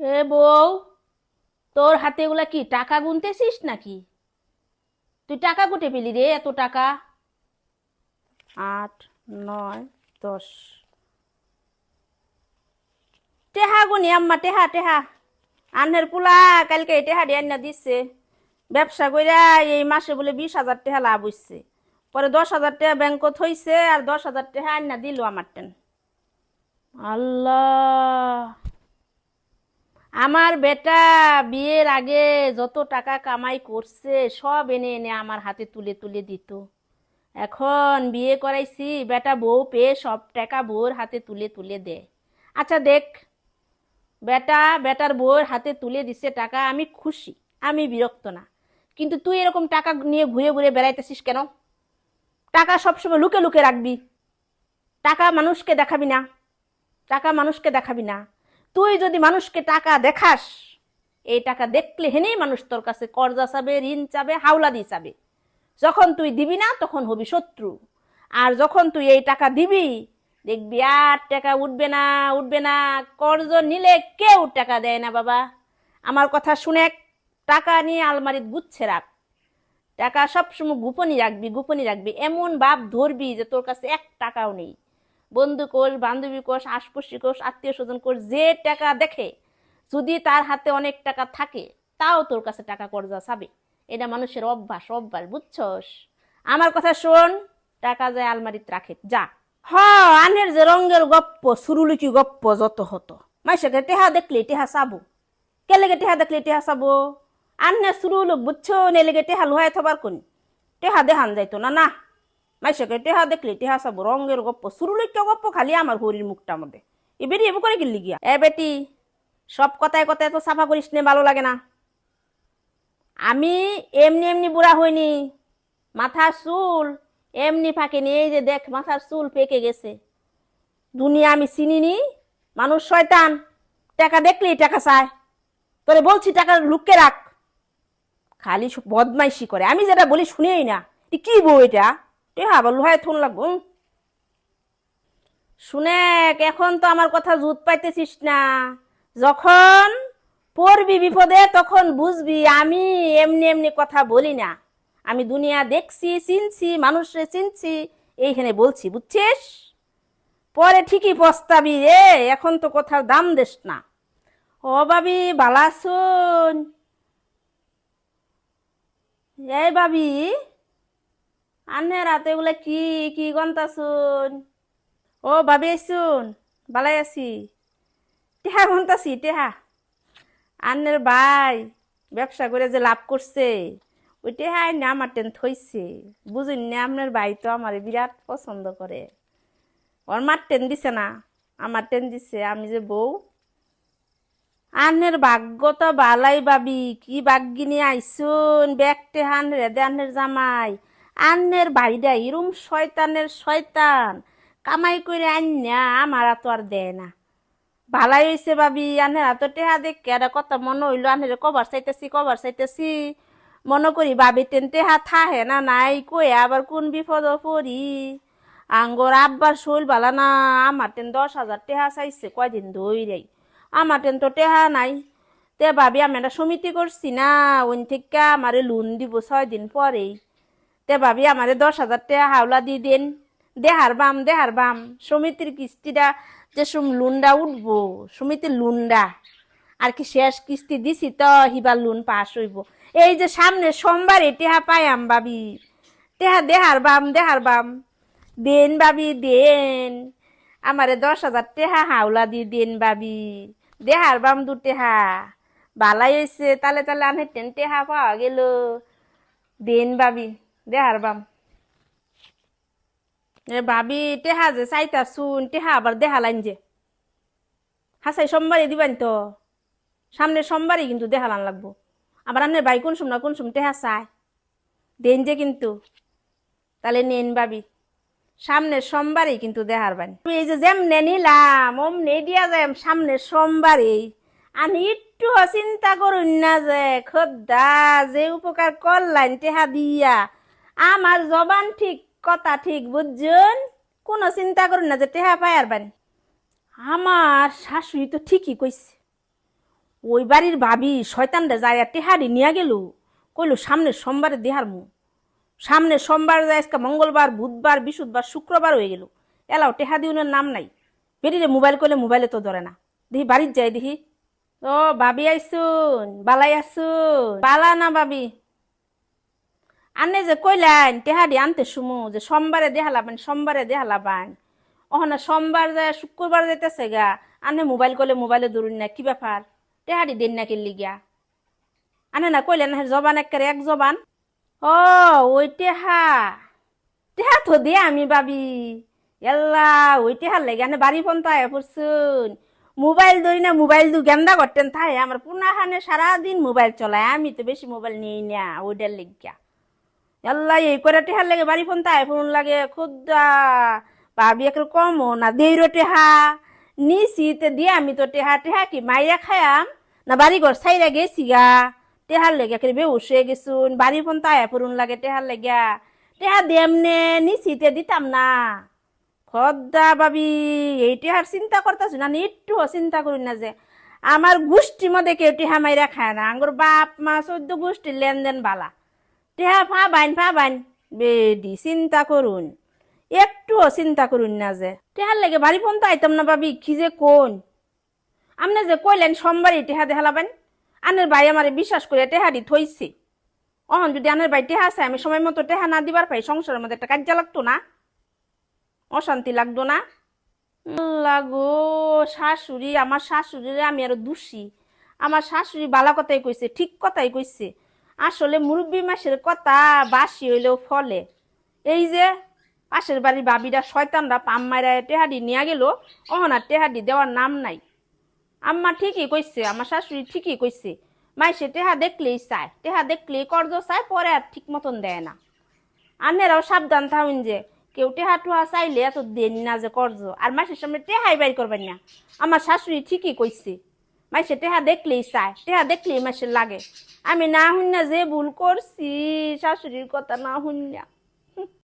এ বউ তোর হাতে এগুলা কি টাকা গুনতেছিস নাকি? তুই টাকা কুটে পেলি রে এত টাকা? আট নয় দশ। টেহা গুনি আম্মা টেহা টেহা। আনহের পোলা কালকে টেহা দিয়ে আন্না দিচ্ছে ব্যবসা কইরা এই মাসে বলে বিশ হাজার টাকা লাভ হইছে। পরে দশ হাজার টাকা ব্যাংকত হইছে আর দশ হাজার টাকা আন্না দিল আমার টেন আল্লাহ। আমার বেটা বিয়ের আগে যত টাকা কামাই করছে, সব এনে এনে আমার হাতে তুলে তুলে দিত। এখন বিয়ে করাইছি, বেটা বউ পেয়ে সব টাকা বউর হাতে তুলে তুলে দেয়। আচ্ছা দেখ, বেটা, বেটার বউয়ের হাতে তুলে দিছে টাকা, আমি খুশি, আমি বিরক্ত না। কিন্তু তুই এরকম টাকা নিয়ে ঘুরে ঘুরে বেড়াইতেছিস কেন? টাকা সবসময় লুকে লুকে রাখবি। টাকা মানুষকে দেখাবি না। টাকা মানুষকে দেখাবি না। তুই যদি মানুষকে টাকা দেখাস, এই টাকা দেখলে হেনেই মানুষ তোর কাছে কর্জা চাবে, ঋণ চাবে হাওলা দিয়ে চাবে। যখন তুই দিবি না, তখন হবি শত্রু। আর যখন তুই এই টাকা দিবি, দেখবি আর টাকা উঠবে না উঠবে না। কর্জ নিলে কেউ টাকা দেয় না, বাবা। আমার কথা শুনে টাকা নিয়ে আলমারিত গুচ্ছে রাখ। টাকা সবসময় গোপনই রাখবি গোপনই রাখবি। এমন বাপ ধরবি যে তোর কাছে এক টাকাও নেই। বন্ধু কোষ, বান্ধবী কোষ আশপাশি কোষ, আত্মীয় স্বজন কোষ, যে টাকা দেখে যদি তার হাতে অনেক টাকা থাকে, তাও তোর কাছে টাকা কর্জা চাবে। এটা মানুষের অভ্যাস অভ্যাস, বুঝছস? আমার কথা শোন, টাকা যায় আলমারিতে রাখে, যা। হ, আনের যে রঙের গপ্প সুরুলিকি গপ্প যত হতো। মাইসেকে টেহা দেখলে টেহা চাবো। কে লেগে টেহা দেখলে টেহা চাবো? আন্নে সুরুলুক বুঝছ নে লেগে টেহা লোহায় থবার কোন টেহা দেহান যাইতো না না। মাইসেকে টেহা দেখলে টেহা চাবো রঙের গপ্প সুরুলিকা গপ্প খালি আমার হরির মুখটা মধ্যে। এ বেরি এবার করে গেলি গিয়া। এ বেটি, সব কথায় কথায় তো সাফা করিস নে, ভালো লাগে না। আমি এমনি এমনি বুড়া হইনি, মাথার চুল এমনি ফাঁকেনি, এই যে দেখ মাথার চুল পেকে গেছে। দুনিয়া আমি চিনিনি, মানুষ শয়তান, টাকা দেখলেই টাকা চায়। তোরে বলছি টাকা লুককে রাখ। খালি বদমাইশি করে। আমি যেটা বলি শুনেই না। কি বউ এটা? এ আবার লোহায় থুন লাগবো শুনে এখন তো আমার কথা জুত পাইতেছিস না। যখন পড়বি বিপদে, তখন বুঝবি আমি এমনি এমনি কথা বলি না। আমি দুনিয়া দেখছি, চিনছি, মানুষরে চিনছি, এইখানে বলছি, বুঝছিস? পরে ঠিকই পস্তাবি রে এখন তো কোথাও দাম দেস না। ও বাবি, বালা শুন। এই বাবি আনে রাতে এগুলা কি কি গন্তা শুন ও ভাবি শুন বালাই আছি। টেহা গন্তাছি, টেহা। আন্নের ভাই ব্যবসা করে যে লাভ করছে, ওই টেহাই না আমার টেন থইছে। বুঝুন না আপনার ভাই তো আমার বিরাট পছন্দ করে। ওর মার টেন দিছে না, আমার টেন দিছে, আমি যে বউ। আন্নের ভাগ্য তো বালাই বাবি কি বাগ্যি নিয়ে আইসুন ব্যাগটে হান রেদে আন্নের জামাই। আন্নের ভাইডা ইরুম শয়তানের শয়তান। কামাই করে আন্না আমার তো আর দেয় না। ভালাই হয়েছে ভাবি আনের হাতে টেহা দেখে, আর কত মনে হইল আনের কভার চাইতেছি কভার চাইতেছি। মনে করি ভাবি তেন টেহা থাহে না, নাই কই আবার কোন বিপদ পড়ি। আঙ্গর আব্বার শৈল বালা না, আমার তেন দশ হাজার টেহা চাইছে কয়দিন ধইরাই। আমার তেন তো টেহা নাই। তে ভাবি, আমি একটা সমিতি করছি না, ওইন থেকে আমারে লোন দিব ছয় দিন পরেই। তে ভাবি, আমারে দশ হাজার টাকা হাওলা দিয়ে দেন। দেহার বাম দেহার বাম। সমিতির কিস্তিটা যে সম লুনডা উঠবো সমিতির লুন্ডা। আর কি শেষ কিস্তি দিছি তো হিবার লোন পাস হইব। এই যে সামনে সোমবার টেহা পায়াম বাবি টেহা দেহার বাম দেহার বাম। দেন বাবি দেন। আমারে দশ হাজার টেহা হাওলা দিয়ে দেন বাবি দেহার বাম দু টেহা। বালাই হয়েছে তালে তালে আনে টেন টেহা পাওয়া গেল। দেন বাবি দেহার বাম। এ ভাবি টেহা যে চাইতা শুন টেহা আবার দেহা লাইন যে। হাসাই সোমবারই দিবান তো। সামনে সোমবারই কিন্তু দেহালান লাগবো। আবার আনের ভাই কোন সময় কোন সময় টেহা চায়। দেন যে কিন্তু। তাহলে নেন ভাবি সামনে সোমবারই কিন্তু দেহার বানি এই যে যেমনে নিলাম, অমনে দিয়া যায় সামনে সোমবারই। আমি একটু চিন্তা করুন না যে, খদ্দা, যে উপকার করলাইন টেহা দিয়া। আমার জবান ঠিক, কথা ঠিক বুঝছেন? কোনো চিন্তা করুন না যে টেহা পায়ার বানি আমার শাশুড়ি তো ঠিকই কইছে। ওই বাড়ির ভাবি শয়তানটা যায় টেহারি নিয়ে গেল। কইলো, সামনের সোমবারে দেহার মু। সামনে সোমবার যায় আজকে মঙ্গলবার, বুধবার, বৃহস্পতিবার, শুক্রবার হয়ে গেল। এলাও টেহা দিউনের নাম নাই। বেরিয়ে মোবাইল করলে মোবাইলে তো ধরে না। দেখি বাড়ির যাই দেখি ও, ভাবি আইসুন, বালাই আসুন বালা না ভাবি। আনে যে কইলেন টেহাডি আনতে সুমু, যে সোমবারে দেহা দেহালাবেন সোমবারে দেহা দেহালাবেন ওখানে সোমবার যায়, শুক্রবার যাইতেছে গা, আনে মোবাইল কলে মোবাইলে ধরুন না, কি ব্যাপার? টেহাডি দেন না কিনলি গিয়া আনে না কইলেন জবান একেবারে এক জবান? ও, ওই টেহা। টেহা তো দে আমি ভাবি। এল্লা ওই টেহার লেগে আনে বাড়ি ফোন তাই পড়ছুন মোবাইল ধরি না, মোবাইল দু গেন্দা করতেন তাই। আমার পুনাহানে সারাদিন মোবাইল চলায়, আমি তো বেশি মোবাইল নিই না ওইটার লেগিয়া। আল্লাহ, এই করে টেহার লাগে বাড়ি ফোন তাই, ফোন লাগে খুদ্া। ভাবি একটু কমো না দেইরো টেহা। নিছি তে দিয়ে আমি তো টেহা টেহা কি মাইরা খায়াম? না বাড়ি ঘর সাইরা গেছি গা। টেহার লেগে একেবারে বেউস হয়ে গেছুন। বাড়ি ফোন তাই, ফুরুন লাগে টেহার লেগা টেহা দেমনে নিছি তে দিতাম না। খদ্দা ভাবি, এই টেহার চিন্তা করতেছি না? একটু চিন্তা করি না যে, আমার গোষ্ঠীর মধ্যে কেউ টেহা মাইরা খায় না। আঙ্গুর বাপ মা চোদ্দ গোষ্ঠীর লেনদেন বালা। টেহা ফা বাইন ফা বাইন চিন্তা করুন। একটুও চিন্তা করুন না যে। টেহার লেগে বাড়ি ফোন তো আইতাম না ভাবি, কি যে কোন? আপনি যে কইলেন সোমবারই টেহা দেখালাবেন। আনের ভাই আমারে বিশ্বাস করে টেহারি থইছে। অহন যদি আনের ভাই টেহা আছে আমি সময় মতো টেহা না দিবার পাই, সংসারের মধ্যে একটা কার্য লাগতো না? অশান্তি লাগতো না? লাগো শাশুড়ি, আমার শাশুড়িরে আমি আরও দোষী। আমার শাশুড়ি বালা কথাই কইছে, ঠিক কথাই কইছে। আসলে মুরব্বী মাসের কথা বাসি হইলেও ফলে। এই যে, পাশের বাড়ির বাবিরা শয়তানরা পাম মারা টেহাডি নিয়ে গেল, অহনা টেহাডি দেওয়ার নাম নাই। আম্মা ঠিকই কইছে আমার শাশুড়ি ঠিকই কইছে, মাইসে টেহা দেখলেই চায়, টেহা দেখলেই কর্জ চায়, পরে আর ঠিক মতন দেয় না। আনেরাও সাবধান থাকুন যে, কেউ টেহা টুহা চাইলে এত দেন না যে কর্জ, আর মাসের সামনে টেহাই বাইর করবেন না। আমার শাশুড়ি ঠিকই কইছে। মাইসে টেহা দেখলেই চায়, টেহা দেখলেই মাসের লাগে। আমি না শুনিয়া যে ভুল করছি, শাশুড়ির কথা না শুনিয়া।